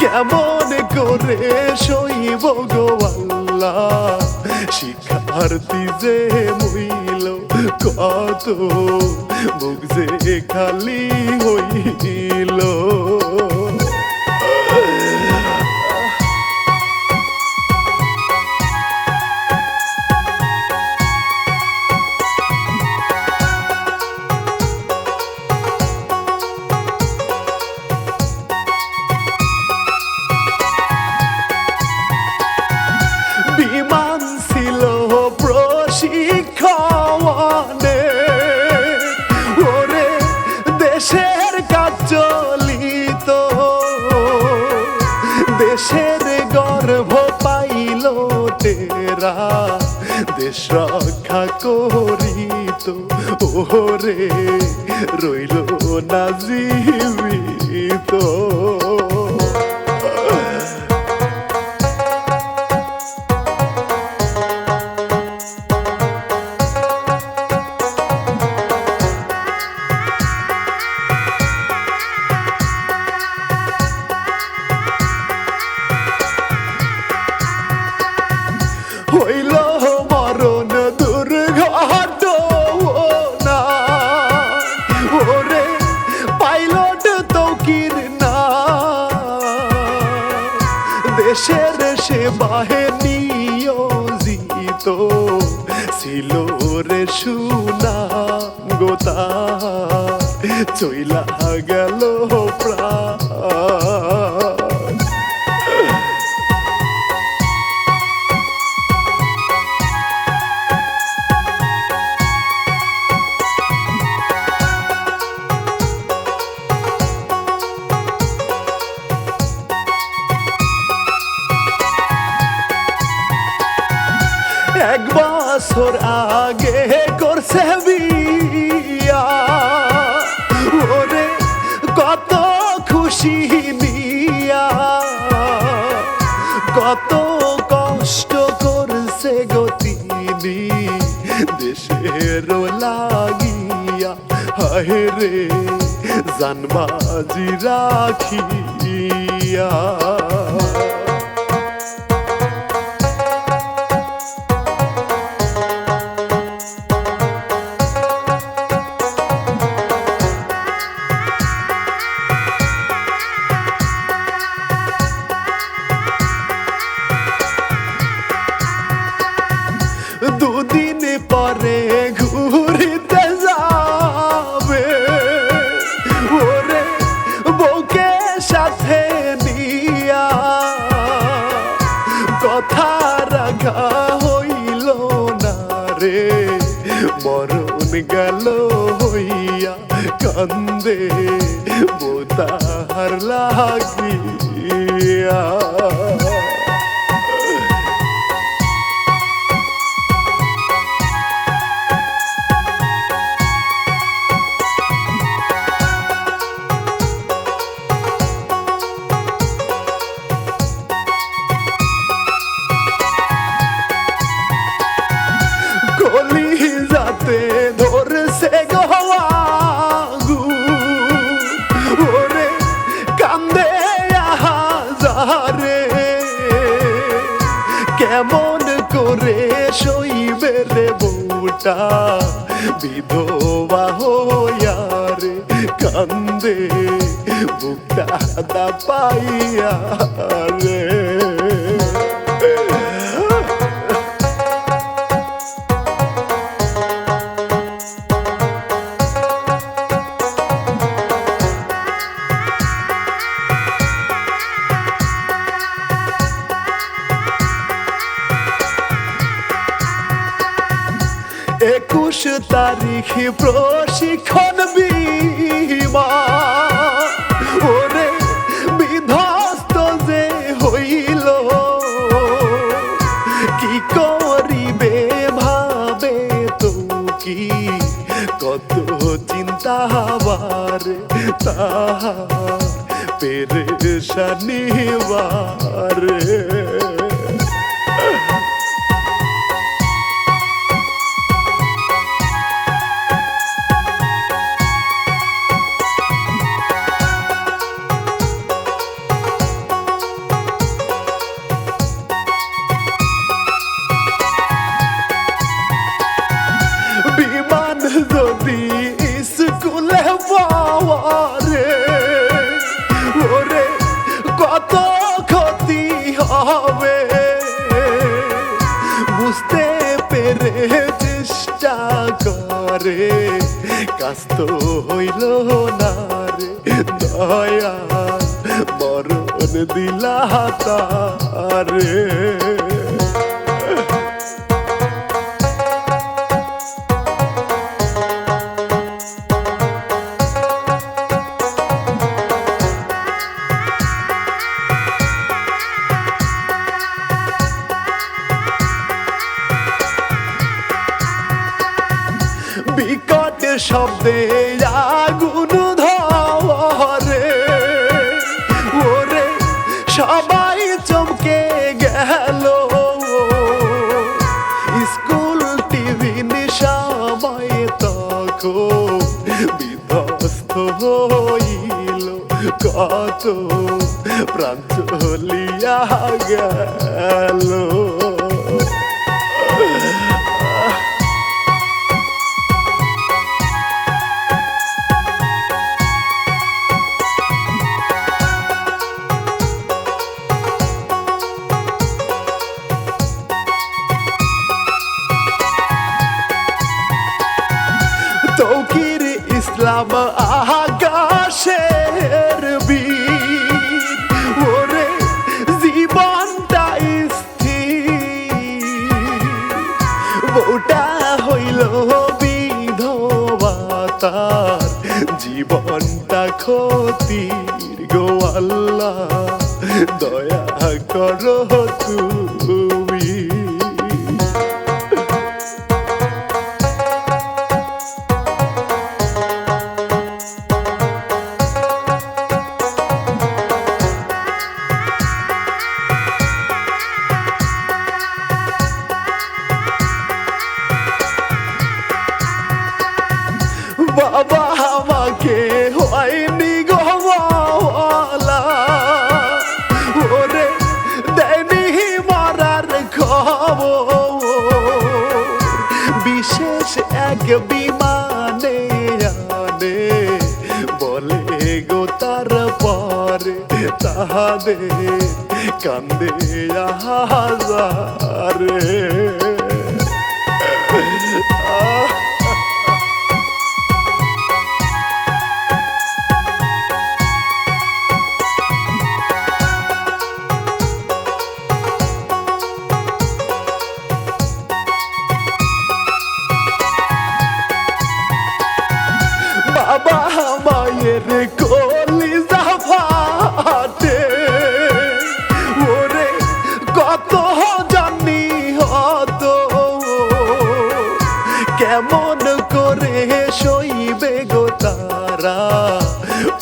কেমন করে সইব গো আল্লাহ? শিক্ষার্থী যে মইল কত মুখ যে খালি হইল। রইল না জীবিত। রে সুনা গোতা চইলা গেল। লাগিয়া হায় রে জানবাজি রাখিয়া সাথে দিয়া কথা রাখা হইল না রে। মরণ গেল হইয়া কান্দে বোতার লাগিয়া। সইবে রে বউটা বিধবা হইয়া রে কান্দে বুকটা পাইয়া রে। তারিখ প্রশিক্ষণ বিমা। ওরে বিধ্বস্ত যে হইল, কি করিবে ভাবে কি কত চিন্তা হবার তাহার পেরে বারে। রে কাস্ত হইল না রে। দয়া মরণ দিলা তারে। শব্দে আগুন ধরে। ওরে, সবাই চমকে গেল। স্কুল, টিভি সময় তখন বিধ্বস্ত হইল। কত প্রাণ গেল। ইসলাম আকাশের ওরে জীবনটা স্থির। বউটা হইল বিধবা তার জীবনটা ক্ষতির গো আল্লাহ। দয়া করো তুমি। কান্দে হাজারে কেমন করে সইবে গো তারা?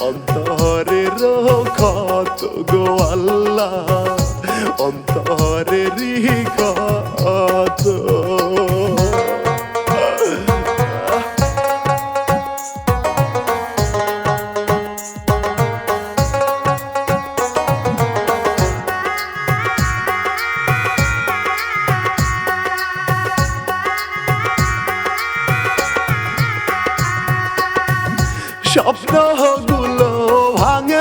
অন্তরের রত গো আল্লাহ অন্তরের ক্ষত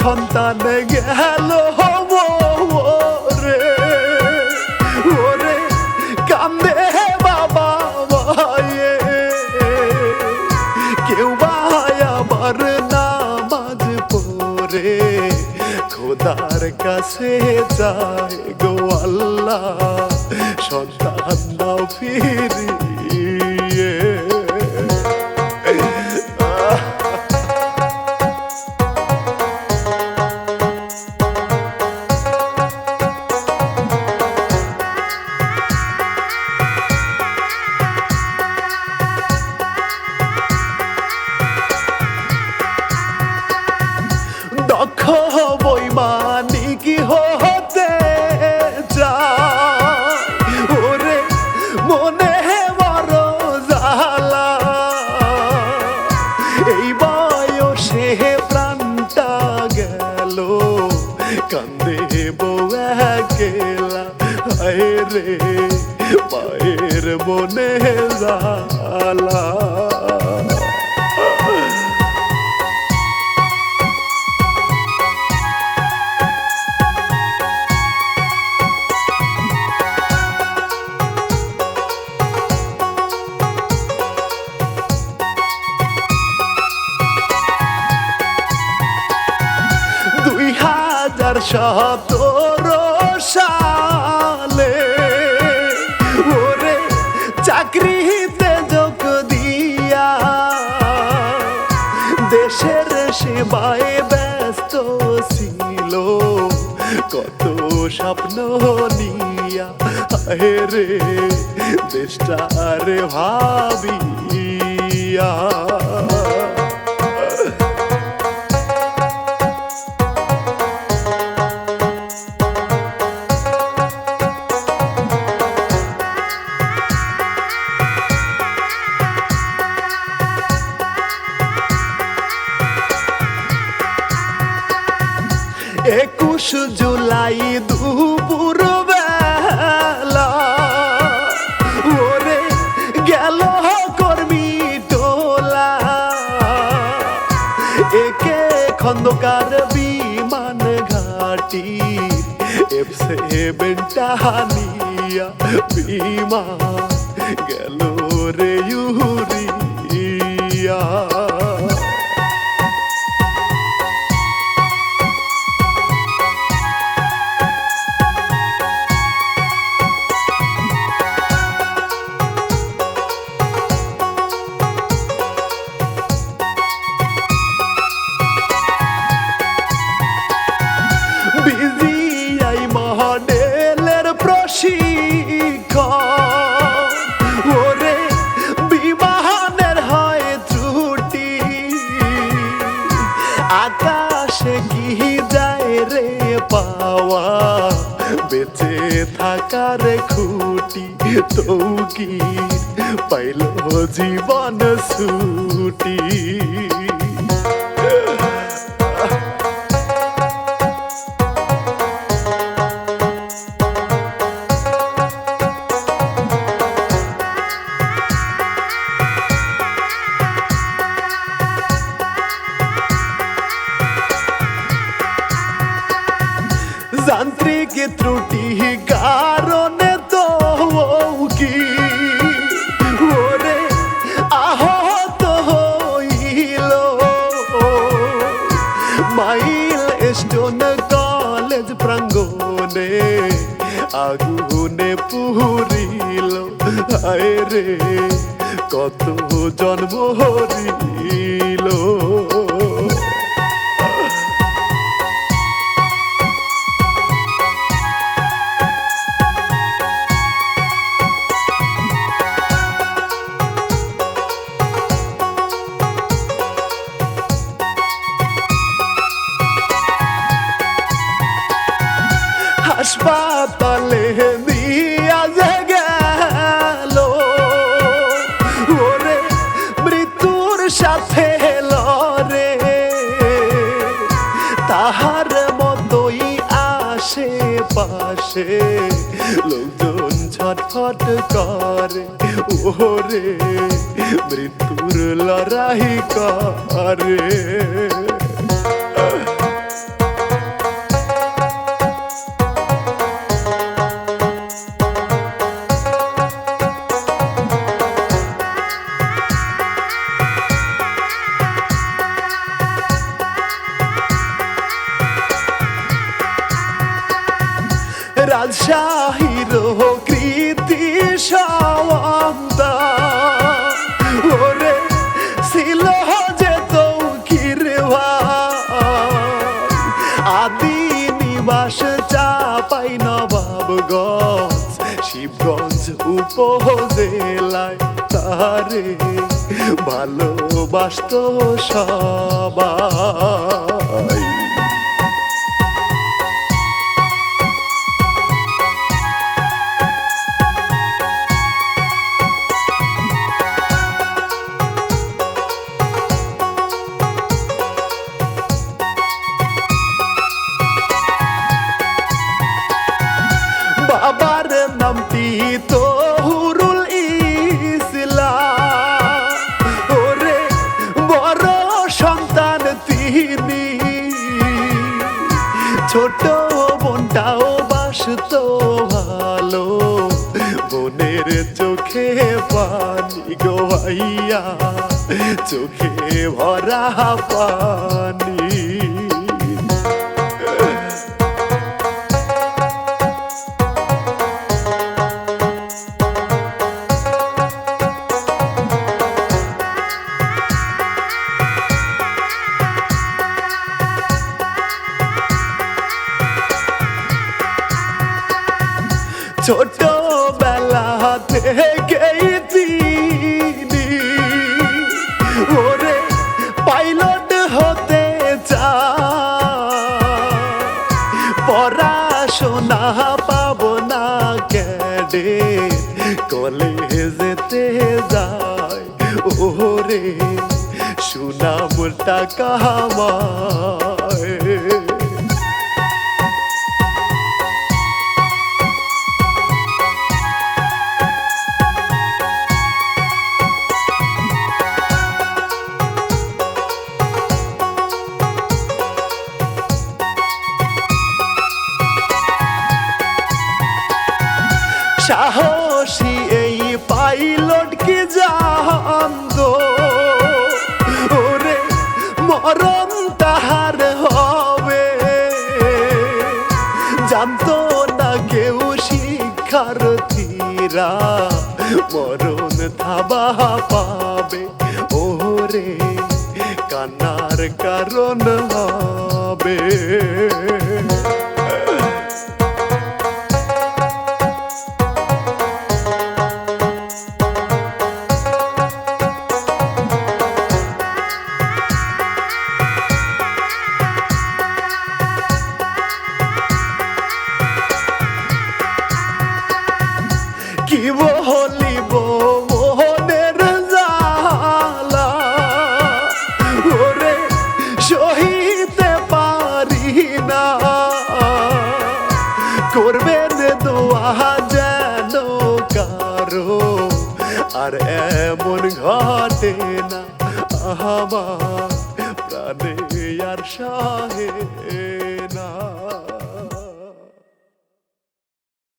সন্তান গেল রে ওরে কান্দে বাবা মায়ে। কেউ আবার নামাজ পড়ে, খোদার কাছে যায় গো আল্লাহ। সন্তান দাও ফিরিয়ে হায় রে মায়ের মনে জালা হাজার সেবায় ব্যস্ত ছিল। কত স্বপ্ন নিয়া আহে রে ভাবিয়া। একুশ জুলাই দুপুর বেলা। ওরে গেল কর্মী টোলা। একে খন্দকার বিমান ঘাটি এফ সেভেন টাহানিয়া বিমান। গেল তৌকি পাইল জীবন ছুটি প্রাঙ্গনে আগুনে পুরিল হায় রে কত জন্ম হরিল। পাশে। লোকজন ছটফট করে ওরে মৃত্যুর লড়াই করে। রাজশাহীর কৃতি সওয়ান্দা ওরে ছিল যে তৌকির আদি নিবাস চাপাই নবাবগঞ্জ, শিবগঞ্জ উপজেলায় তারে ভালোবাসত সবাই। ভরা পানি। পড়াশোনা পাবো না ক্যাডে কলেজেতে যায় ওরে সুনাম টাকা আমায় মরণ থাবা পাবে। ওরে কান্নার কারণ হবে। আমার প্রাণে আর সাহে